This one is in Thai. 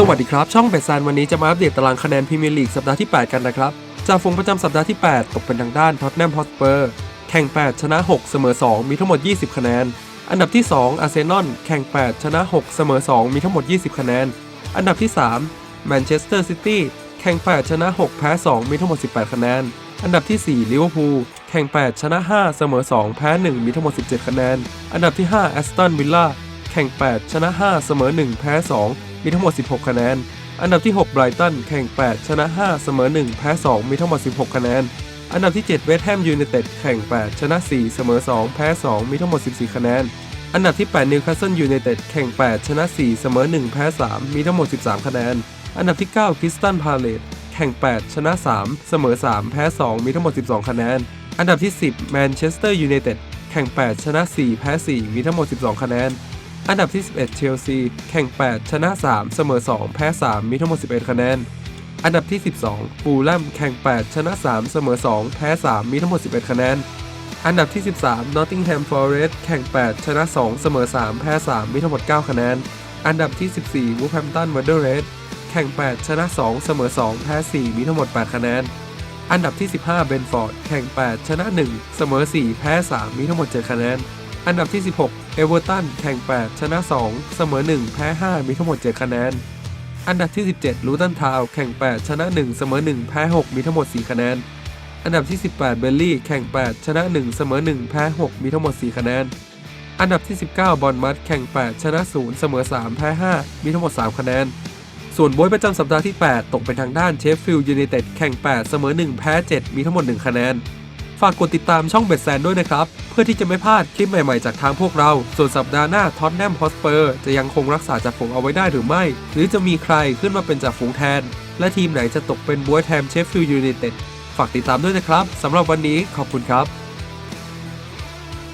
สวัสดีครับ ช่องเบสซานวันนี้จะมาอัปเดตตารางคะแนนพรีเมียร์ลีกสัปดาห์ที่ 8 กันนะครับจากฝูงประจำสัปดาห์ที่ 8 ตกเป็นทางด้านท็อตแนมฮอสเปอร์แข่ง 8 ชนะ 6 เสมอ 2 มีทั้งหมด 20 คะแนน อันดับที่ 2 อาร์เซนอลแข่ง 8 ชนะ 6 เสมอ 2 มีทั้งหมด 20 คะแนน อันดับที่3แมนเชสเตอร์ซิตี้แข่ง 8 ชนะ 6 แพ้ 2 มีทั้งหมด 18 คะแนน อันดับที่4ลิเวอร์พูลแข่ง 8 ชนะ 5 เสมอ 2 แพ้ 1 มีทั้งหมด 17 คะแนน อันดับที่5แอสตันวิลล่าแข่ง 8 ชนะ 5 เสมอ 1 แพ้ 2 มีทั้งหมด 16 คะแนน อันดับที่ 6 ไบรตัน แข่ง 8 ชนะ 5 เสมอ 1 แพ้ 2 มีทั้งหมด 16 คะแนน อันดับที่ 7 เวสต์แฮมยูไนเต็ด แข่ง 8 ชนะ 4 เสมอ 2 แพ้ 2 มีทั้งหมด 14 คะแนน อันดับที่ 8 นิวคาสเซิลยูไนเต็ด แข่ง 8 ชนะ 4 เสมอ 1 แพ้ 3 มีทั้งหมด 13 คะแนน อันดับที่ 9 คริสตันพาเลต แข่ง 8 ชนะ 3 เสมอ 3 แพ้ 2 มีทั้งหมด 12 คะแนน อันดับที่ 10 แมนเชสเตอร์ยูไนเต็ด แข่ง 8 ชนะ 4 แพ้ 4 มีทั้งหมด 12 คะแนน อันดับที่ 11 เชลซี แข่ง 8 ชนะ 3 เสมอ 2 แพ้ 3 มีทั้งหมด 11 คะแนน อันดับที่ 12ฟูลแลมแข่ง 8 ชนะ 3 เสมอ 2 แพ้ 3 มีทั้งหมด 11 คะแนน อันดับที่ 13 Nottingham Forest แข่ง 8 ชนะ 2 เสมอ 3 แพ้ 3 มีทั้งหมด 9 คะแนน อันดับที่ 14 Wolverhampton Wanderers แข่ง 8 ชนะ 2 เสมอ 2 แพ้ 4 มีทั้งหมด 8 คะแนน อันดับที่ 15 Brentford แข่ง 8 ชนะ 1 เสมอ 4 แพ้ 3 มีทั้งหมด 7 คะแนน อันดับที่ 16 Everton แข่ง 8 ชนะ 2 เสมอ 1 แพ้ 5 มีทั้งหมด 7 คะแนน อันดับที่ 17 Luton Town แข่ง 8 ชนะ 1 เสมอ 1 แพ้ 6 มีทั้งหมด 4 คะแนน อันดับที่ 18 b e l l y แข่ง 8 ชนะ 1 เสมอ 1 แพ้ 6 มีทั้งหมด 4 คะแนน อันดับที่ 19 บอลมัดแข่ง 8 ชนะ 0 เสมอ 3 แพ้ 5 มีทั้งหมด 3 คะแนน ส่วนบวยประจำสัปดาห์ที่ 8 ตกเป็นทางด้านเชฟฟิลด์ยูไนเต็ดแข่ง 8 เสมอ 1 แพ้ 7 มีทั้งหมด 1 คะแนน ฝากกดติดตามช่องเบ็ดแซนด้วยนะครับ เพื่อที่จะไม่พลาดคลิปใหม่ๆจากทางพวกเรา ส่วนสัปดาห์หน้าท็อตแนมฮอสเปอร์จะยังคงรักษาจ่าฝูงเอาไว้ได้หรือไม่ หรือจะมีใครขึ้นมาเป็นจ่าฝูงแทน และทีมไหนจะตกเป็นบวยแทนเชฟฟิลด์ยูไนเต็ดฝากติดตามด้วยนะครับสำหรับวันนี้ขอบคุณครับ